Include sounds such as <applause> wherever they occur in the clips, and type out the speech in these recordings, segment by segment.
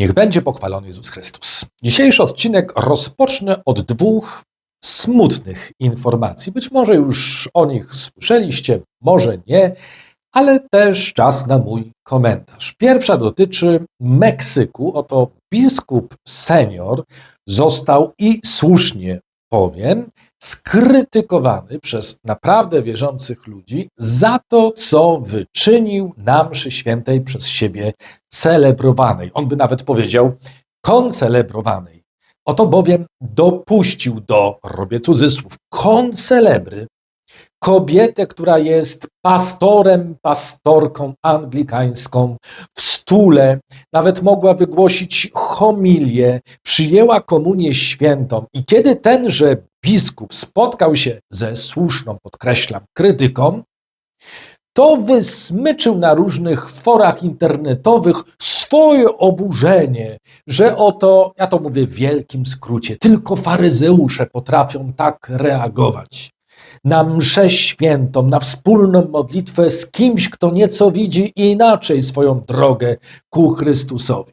Niech będzie pochwalony Jezus Chrystus. Dzisiejszy odcinek rozpocznę od dwóch smutnych informacji. Być może już o nich słyszeliście, może nie, ale też czas na mój komentarz. Pierwsza dotyczy Meksyku. Oto biskup senior został i słusznie powiem, skrytykowany przez naprawdę wierzących ludzi za to, co wyczynił na mszy świętej przez siebie celebrowanej. On by nawet powiedział koncelebrowanej. Oto bowiem dopuścił do, robię cudzysłów, koncelebry kobietę, która jest pastorem, pastorką anglikańską w stule, nawet mogła wygłosić homilię, przyjęła komunię świętą. I kiedy tenże biskup spotkał się ze słuszną, podkreślam, krytyką, to wysmyczył na różnych forach internetowych swoje oburzenie, że oto, ja to mówię w wielkim skrócie, tylko faryzeusze potrafią tak reagować na mszę świętą, na wspólną modlitwę z kimś, kto nieco widzi inaczej swoją drogę ku Chrystusowi.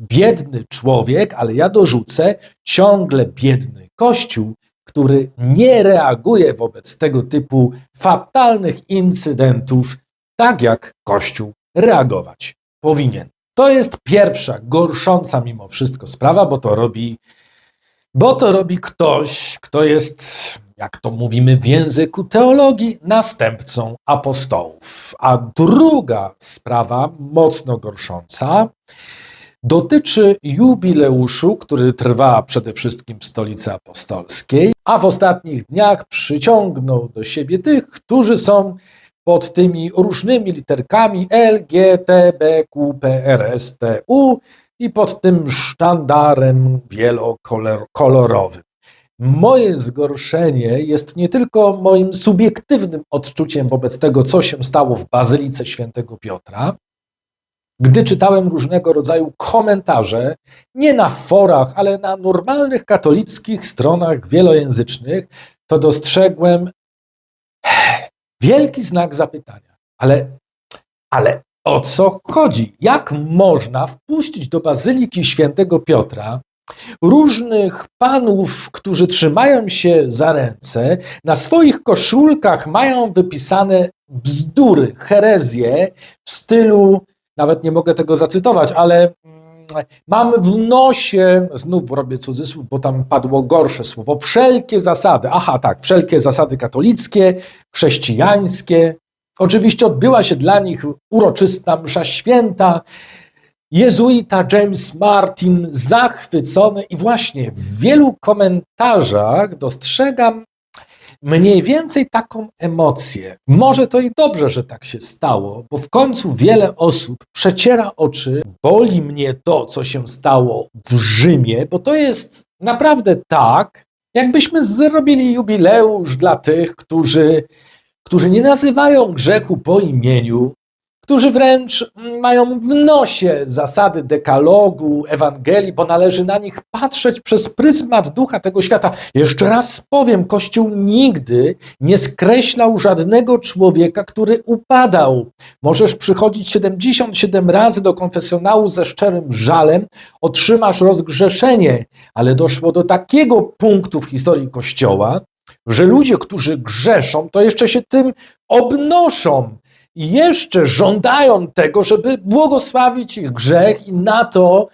Biedny człowiek, ale ja dorzucę, ciągle biedny Kościół, który nie reaguje wobec tego typu fatalnych incydentów, tak jak Kościół reagować powinien. To jest pierwsza, gorsząca mimo wszystko sprawa, bo to robi, bo to robi ktoś, kto jest jak to mówimy w języku teologii, następcą apostołów. A druga sprawa, mocno gorsząca, dotyczy jubileuszu, który trwa przede wszystkim w stolicy apostolskiej, a w ostatnich dniach przyciągnął do siebie tych, którzy są pod tymi różnymi literkami L, G, T, B, Q, P, R, S, T, U i pod tym sztandarem wielokolorowym. Moje zgorszenie jest nie tylko moim subiektywnym odczuciem wobec tego, co się stało w Bazylice Świętego Piotra. Gdy czytałem różnego rodzaju komentarze, nie na forach, ale na normalnych katolickich stronach wielojęzycznych, to dostrzegłem wielki znak zapytania. Ale, ale o co chodzi? Jak można wpuścić do Bazyliki Świętego Piotra różnych panów, którzy trzymają się za ręce, na swoich koszulkach mają wypisane bzdury, herezje w stylu, nawet nie mogę tego zacytować, ale mm, mam w nosie, znów robię cudzysłów, bo tam padło gorsze słowo, wszelkie zasady, aha tak, wszelkie zasady katolickie, chrześcijańskie. Oczywiście odbyła się dla nich uroczysta msza święta, Jezuita James Martin zachwycony i właśnie w wielu komentarzach dostrzegam mniej więcej taką emocję. Może to i dobrze, że tak się stało, bo w końcu wiele osób przeciera oczy, boli mnie to, co się stało w Rzymie, bo to jest naprawdę tak, jakbyśmy zrobili jubileusz dla tych, którzy, którzy nie nazywają grzechu po imieniu, którzy wręcz mają w nosie zasady dekalogu, Ewangelii, bo należy na nich patrzeć przez pryzmat ducha tego świata. Jeszcze raz powiem, Kościół nigdy nie skreślał żadnego człowieka, który upadał. Możesz przychodzić 77 razy do konfesjonału ze szczerym żalem, otrzymasz rozgrzeszenie, ale doszło do takiego punktu w historii Kościoła, że ludzie, którzy grzeszą, to jeszcze się tym obnoszą i jeszcze żądają tego, żeby błogosławić ich grzech i na to,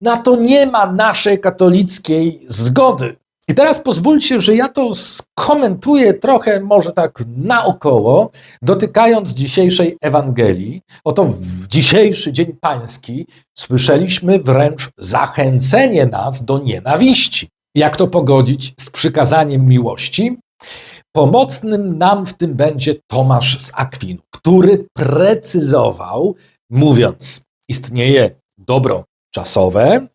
na to nie ma naszej katolickiej zgody. I teraz pozwólcie, że ja to skomentuję trochę, może tak naokoło, dotykając dzisiejszej Ewangelii. Oto w dzisiejszy Dzień Pański słyszeliśmy wręcz zachęcenie nas do nienawiści. Jak to pogodzić z przykazaniem miłości? Pomocnym nam w tym będzie Tomasz z Akwinu, który precyzował, mówiąc, istnieje dobro czasowe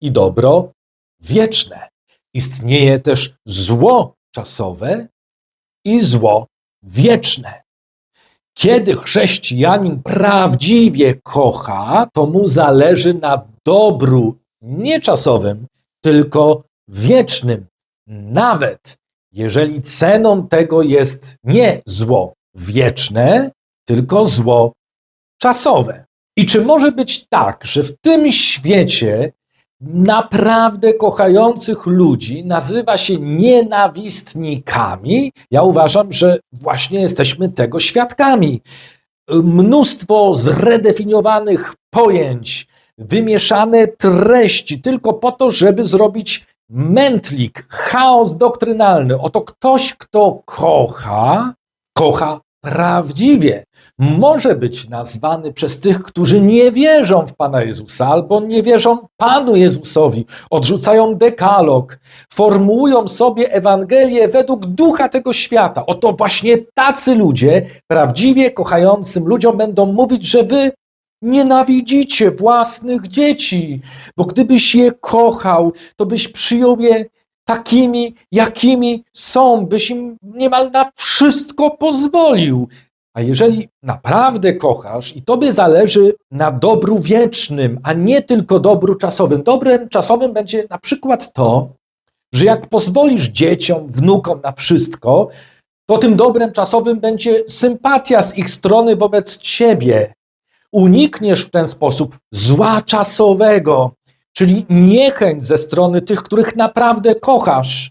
i dobro wieczne. Istnieje też zło czasowe i zło wieczne. Kiedy chrześcijanin prawdziwie kocha, to mu zależy na dobru nie czasowym, tylko wiecznym. Nawet jeżeli ceną tego jest nie zło wieczne, tylko zło czasowe. I czy może być tak, że w tym świecie naprawdę kochających ludzi nazywa się nienawistnikami? Ja uważam, że właśnie jesteśmy tego świadkami. Mnóstwo zredefiniowanych pojęć, wymieszane treści, tylko po to, żeby zrobić mętlik, chaos doktrynalny. Oto ktoś, kto kocha, kocha prawdziwie. Może być nazwany przez tych, którzy nie wierzą w Pana Jezusa albo nie wierzą Panu Jezusowi, odrzucają dekalog, formułują sobie Ewangelię według ducha tego świata. Oto właśnie tacy ludzie, prawdziwie kochającym ludziom, będą mówić, że wy nienawidzicie własnych dzieci, bo gdybyś je kochał, to byś przyjął je takimi, jakimi są, byś im niemal na wszystko pozwolił. A jeżeli naprawdę kochasz i tobie zależy na dobru wiecznym, a nie tylko dobru czasowym, dobrem czasowym będzie na przykład to, że jak pozwolisz dzieciom, wnukom na wszystko, to tym dobrem czasowym będzie sympatia z ich strony wobec ciebie. Unikniesz w ten sposób zła czasowego, czyli niechęć ze strony tych, których naprawdę kochasz.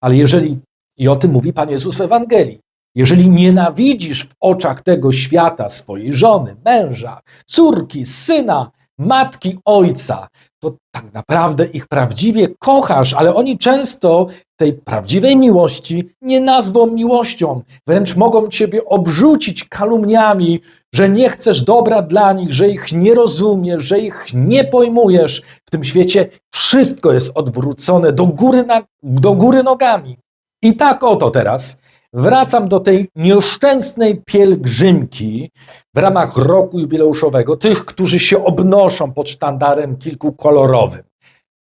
Ale jeżeli, i o tym mówi Pan Jezus w Ewangelii, jeżeli nienawidzisz w oczach tego świata swojej żony, męża, córki, syna, matki, ojca, to tak naprawdę ich prawdziwie kochasz, ale oni często tej prawdziwej miłości nie nazwą miłością. Wręcz mogą ciebie obrzucić kalumniami, że nie chcesz dobra dla nich, że ich nie rozumiesz, że ich nie pojmujesz. W tym świecie wszystko jest odwrócone do góry, na, do góry nogami. I tak oto teraz wracam do tej nieszczęsnej pielgrzymki w ramach roku jubileuszowego, tych, którzy się obnoszą pod sztandarem kilkukolorowym.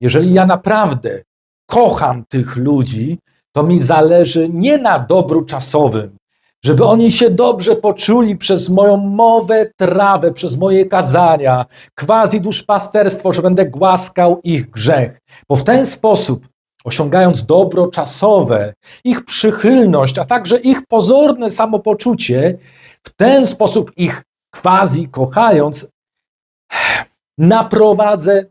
Jeżeli ja naprawdę kocham tych ludzi, to mi zależy nie na dobru czasowym, żeby oni się dobrze poczuli przez moją mowę, trawę, przez moje kazania, quasi duszpasterstwo, że będę głaskał ich grzech. Bo w ten sposób, osiągając dobro czasowe, ich przychylność, a także ich pozorne samopoczucie, w ten sposób ich quasi kochając, <sighs> naprowadzę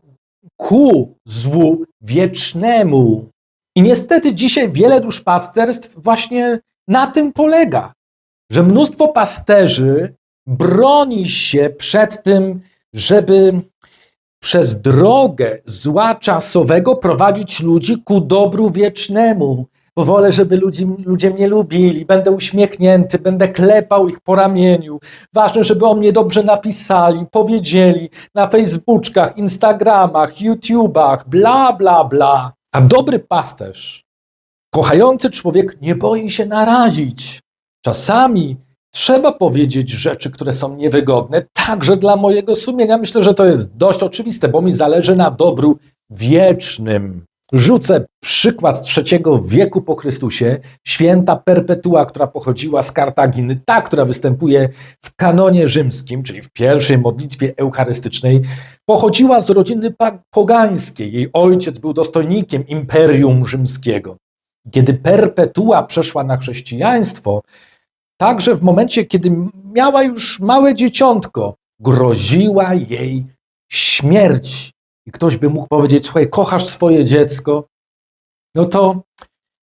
ku złu wiecznemu. I niestety dzisiaj wiele duszpasterstw właśnie na tym polega, że mnóstwo pasterzy broni się przed tym, żeby przez drogę zła czasowego prowadzić ludzi ku dobru wiecznemu. Bo wolę, żeby ludzi, ludzie mnie lubili, będę uśmiechnięty, będę klepał ich po ramieniu. Ważne, żeby o mnie dobrze napisali, powiedzieli na Facebookach, Instagramach, YouTubach, bla, bla, bla. A dobry pasterz, kochający człowiek nie boi się narazić. Czasami trzeba powiedzieć rzeczy, które są niewygodne, także dla mojego sumienia. Myślę, że to jest dość oczywiste, bo mi zależy na dobru wiecznym. Rzucę przykład z trzeciego wieku po Chrystusie, święta Perpetua, która pochodziła z Kartaginy, ta, która występuje w kanonie rzymskim, czyli w pierwszej modlitwie eucharystycznej, pochodziła z rodziny pogańskiej. Jej ojciec był dostojnikiem imperium rzymskiego. Kiedy Perpetua przeszła na chrześcijaństwo, także w momencie, kiedy miała już małe dzieciątko, groziła jej śmierć. I ktoś by mógł powiedzieć: Słuchaj, kochasz swoje dziecko, no to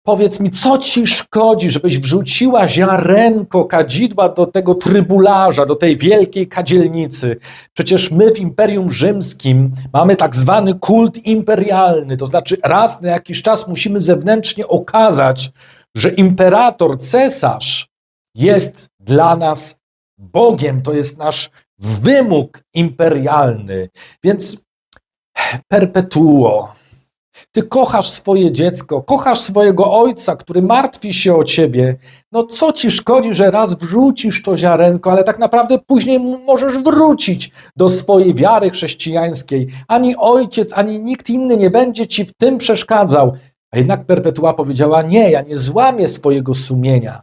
powiedz mi, co ci szkodzi, żebyś wrzuciła ziarenko kadzidła do tego trybularza, do tej wielkiej kadzielnicy? Przecież my w Imperium Rzymskim mamy tak zwany kult imperialny, to znaczy raz na jakiś czas musimy zewnętrznie okazać, że imperator, cesarz jest dla nas Bogiem, to jest nasz wymóg imperialny. Więc perpetuo. Ty kochasz swoje dziecko, kochasz swojego ojca, który martwi się o ciebie. No co ci szkodzi, że raz wrzucisz to ziarenko, ale tak naprawdę później możesz wrócić do swojej wiary chrześcijańskiej. Ani ojciec, ani nikt inny nie będzie ci w tym przeszkadzał. A jednak Perpetua powiedziała: Nie, ja nie złamię swojego sumienia.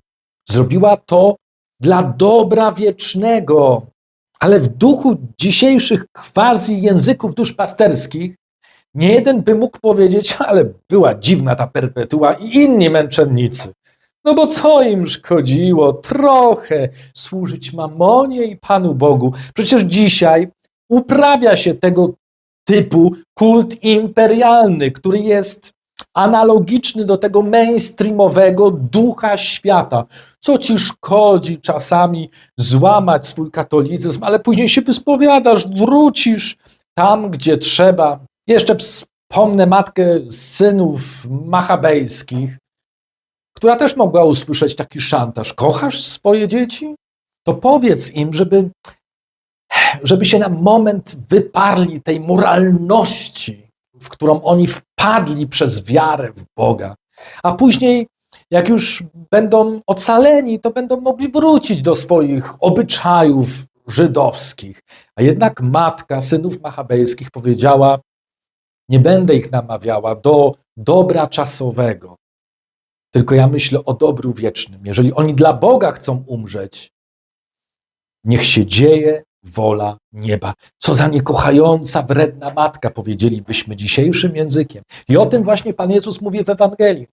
Zrobiła to dla dobra wiecznego. Ale w duchu dzisiejszych quasi języków duszpasterskich nie jeden by mógł powiedzieć, ale była dziwna ta perpetua i inni męczennicy. No bo co im szkodziło trochę służyć mamonie i Panu Bogu? Przecież dzisiaj uprawia się tego typu kult imperialny, który jest analogiczny do tego mainstreamowego ducha świata. Co ci szkodzi czasami złamać swój katolicyzm, ale później się wyspowiadasz, wrócisz tam, gdzie trzeba. Jeszcze wspomnę matkę synów machabejskich, która też mogła usłyszeć taki szantaż. Kochasz swoje dzieci? To powiedz im, żeby, żeby się na moment wyparli tej moralności, w którą oni wpadli przez wiarę w Boga. A później, jak już będą ocaleni, to będą mogli wrócić do swoich obyczajów żydowskich. A jednak matka synów machabejskich powiedziała: Nie będę ich namawiała do dobra czasowego, tylko ja myślę o dobru wiecznym. Jeżeli oni dla Boga chcą umrzeć, niech się dzieje wola nieba. Co za niekochająca, wredna matka, powiedzielibyśmy dzisiejszym językiem. I o tym właśnie Pan Jezus mówi w Ewangelii.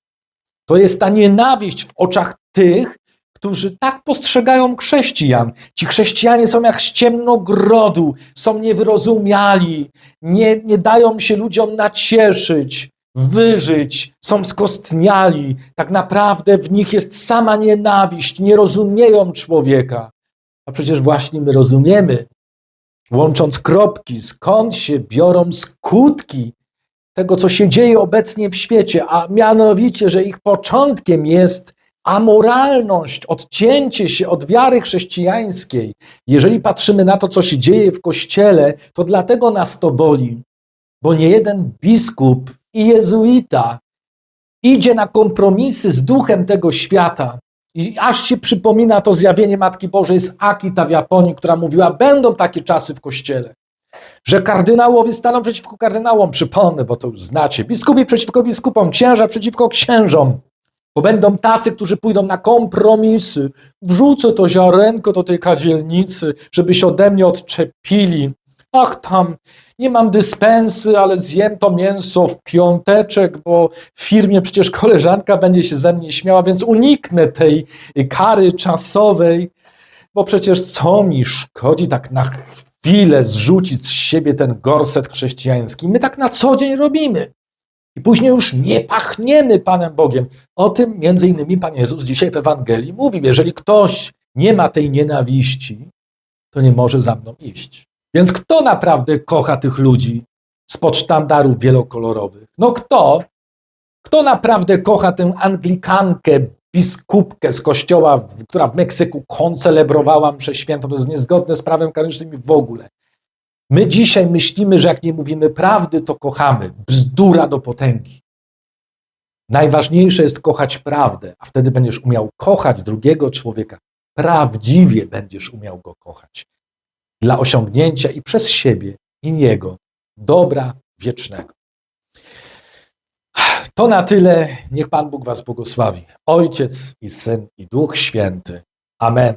To jest ta nienawiść w oczach tych, którzy tak postrzegają chrześcijan. Ci chrześcijanie są jak z ciemnogrodu, są niewyrozumiali, nie, nie dają się ludziom nacieszyć, wyżyć, są skostniali. Tak naprawdę w nich jest sama nienawiść, nie rozumieją człowieka. A przecież właśnie my rozumiemy, łącząc kropki, skąd się biorą skutki tego, co się dzieje obecnie w świecie, a mianowicie, że ich początkiem jest amoralność, odcięcie się od wiary chrześcijańskiej. Jeżeli patrzymy na to, co się dzieje w kościele, to dlatego nas to boli, bo nie jeden biskup i jezuita idzie na kompromisy z duchem tego świata. I aż się przypomina to zjawienie Matki Bożej z Akita w Japonii, która mówiła, będą takie czasy w kościele, że kardynałowie staną przeciwko kardynałom, przypomnę, bo to już znacie, biskupi przeciwko biskupom, księża przeciwko księżom, bo będą tacy, którzy pójdą na kompromisy. Wrzucę to ziarenko do tej kadzielnicy, żeby się ode mnie odczepili. Ach tam, nie mam dyspensy, ale zjem to mięso w piąteczek, bo w firmie przecież koleżanka będzie się ze mnie śmiała, więc uniknę tej kary czasowej, bo przecież co mi szkodzi tak na chwilę zrzucić z siebie ten gorset chrześcijański. My tak na co dzień robimy. I później już nie pachniemy Panem Bogiem. O tym między innymi Pan Jezus dzisiaj w Ewangelii mówi. Jeżeli ktoś nie ma tej nienawiści, to nie może za mną iść. Więc kto naprawdę kocha tych ludzi spod sztandarów wielokolorowych? No kto? Kto naprawdę kocha tę Anglikankę, biskupkę z kościoła, która w Meksyku koncelebrowała mszę świętą? To jest niezgodne z prawem kanonicznym w ogóle. My dzisiaj myślimy, że jak nie mówimy prawdy, to kochamy. Bzdura do potęgi. Najważniejsze jest kochać prawdę, a wtedy będziesz umiał kochać drugiego człowieka. Prawdziwie będziesz umiał go kochać dla osiągnięcia i przez siebie, i Niego dobra wiecznego. To na tyle. Niech Pan Bóg Was błogosławi. Ojciec i Syn i Duch Święty. Amen.